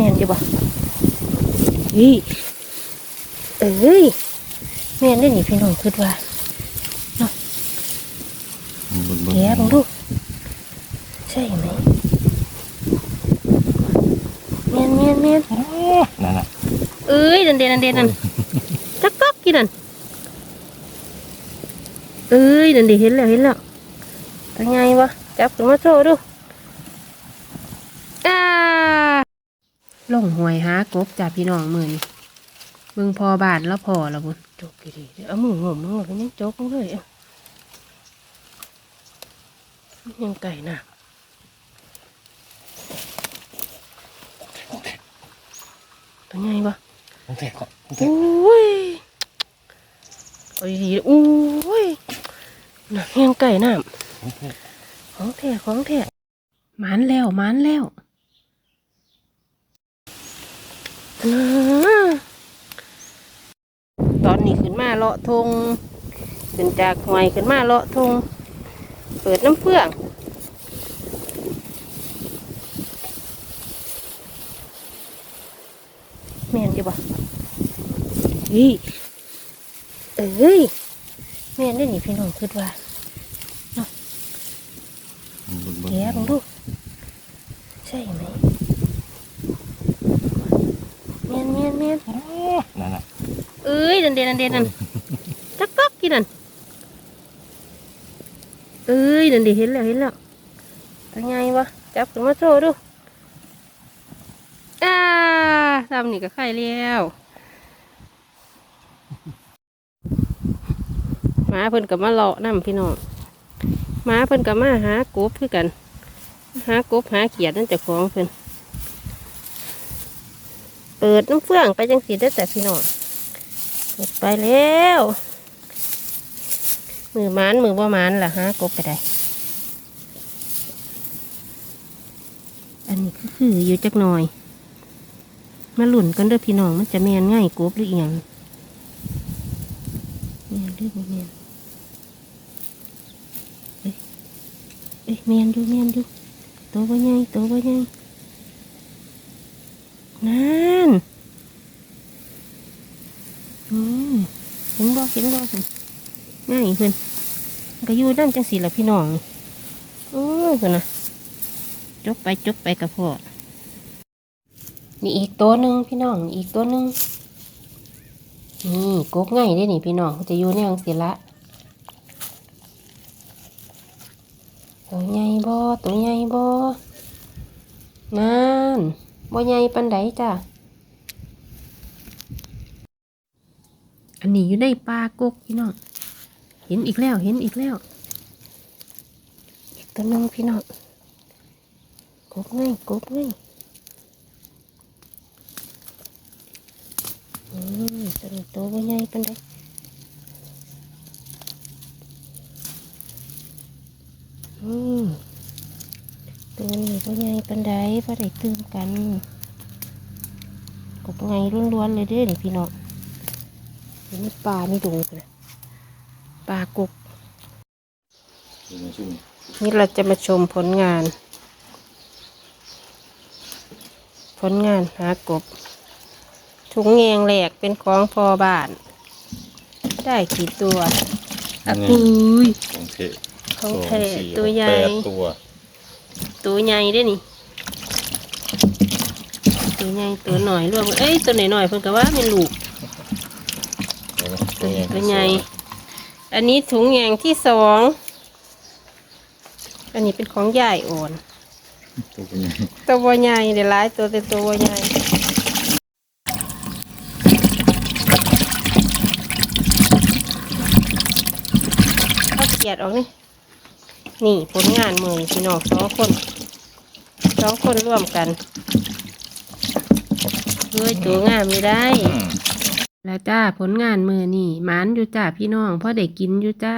แม่นอยู่บ่เฮ้ยเอ้ยแม่นได้อนี่พี่น้องคิดว่าเบิ่งเบิ่งแกะบังดูใช่ไหมแม่นแม่นแม่นนั่นน่ะเอ้ยนันเดนนันเดนนั่นจักก๊อกกี่นั่นเอ้ยนันเดเห็นแล้วเห็นแล้วเป็นไงวะจับขึ้นมาโชว์ดูอ่า ลงหวยหากบจ่าพี่น้องมือนี่มึงพอบาทแล้วพอแล้วบุญจกดีๆเดี๋ยวเอามือหงมมือเป็นยังจกเลยเอายังไก่น่ะเป็นไงวะของแท้ของของแท้โอ้ยโอ้ยดีโอ้ยน่ะเฮียงไก่น้ำของแท้ของแท้หมันแล้วหมันแล้วนะ ตอนนี้ขึ้นมาเลาะทงขึ้นจากหอยขึ้นมาเลาะทงเปิดน้ำเฟืองแม่นจีบ่เฮ้ยเอ้ยแม่นได้อนี่พี่น้องคิดว่าเบิ่งเบิ่งแกะบังดูใช่ไหมแม่นแม่นแม่น นั่นน่ะ เอ้ย นันเดนนันเดนนั่นจักก๊อกกี่นั่นเอ้ยนันเดเห็นแล้วเห็นแล้วเป็นไงวะจับขึ้นมาโชว์ดูอ่าทำนี่ก็ไข่แล้วหมาเพิ่นกับมาเลาะน้ำพี่น้องหมาเพิ่นกับมาหากบคือกัน หากบหาเขียดนั่นเจะของเพิ่นเปิดน้ำเฟื่องไปจังสีได้อแต่พี่น้อง เปิดไปแล้วมือมานมือบ่มานล่ะหากบไปได้ อันนี้ก็คืออยู่จักหน่อย มาหลุ่นกันเด้อพี่น้องมันจะแมนง่ายกบหรือเอียงแมนหรือบ่แมนเอ้ยเอ้ยแมนอยู่แมนอยู่ตัวบ่ใหญ่ตัวบ่ใหญ่นั่น เห็นบ่เห็นบ่สิง่ายเพิ่นมันก็อยู่นั่นจังสีละพี่น้องนี่โอ้ยเพิ่นนะจกไปจกไปกับพ่อนี่อีกตัวหนึ่งพี่น้องอีกตัวหนึ่งนี่กกง่ายได้หนี่พี่น้องจะอยู่ในอังสิละตัวใหญ่บ่ตัวใหญ่บ่นั่นบ่ใหญ่ปันไดจ้ะ อันนี้อยู่ในปลากกพี่น้อง เห็นอีกแล้ว เห็นอีกแล้ว อีกตัวหนึ่งพี่น้องกกง่ายกกง่ายอืมตัวนี้ตัวบ่ใหญ่ปานใดอืมตัวนี้บ่ใหญ่ปานใดบ่ได้ตื่มกันกบไงล้วนๆเลยเด้อพี่น้อง เดี๋ยวนี่ปลาไม่ดูเลยปลากบดูมันชุ่มนี่เราจะมาชมผลงาน ผลงานหากบ ถุงแงงแหลกเป็นของพอบ้าน ได้กี่ตัวอะปุ้ยของเทของแท้สองสี่ตัวใหญ่แปดตัวตัวใหญ่ด้วยนี่ตัวใหญ่ตัวหน่อยรวมเอ้ยตัวหน่อยหน่อยๆเพิ่นก็ว่าเป็นลูก ตัวตัวใหญ่อันนี้ถุงแงงที่สองอันนี้เป็นของใหญ่อ่อนตัวเป็นไงตัวบัวใหญ่เดี๋ยวร้ายตัวแต่ตัวบัวใหญ่เอาเกียดออกนี่นี่ผลงานมือพี่น้องสองคนสองคนร่วมกันเฮ้ยตัวงามไม่ได้อืม แล้วจ้าผลงานมือนี่หมานอยู่จ้าพี่น้องพ่อได้กินอยู่จ้า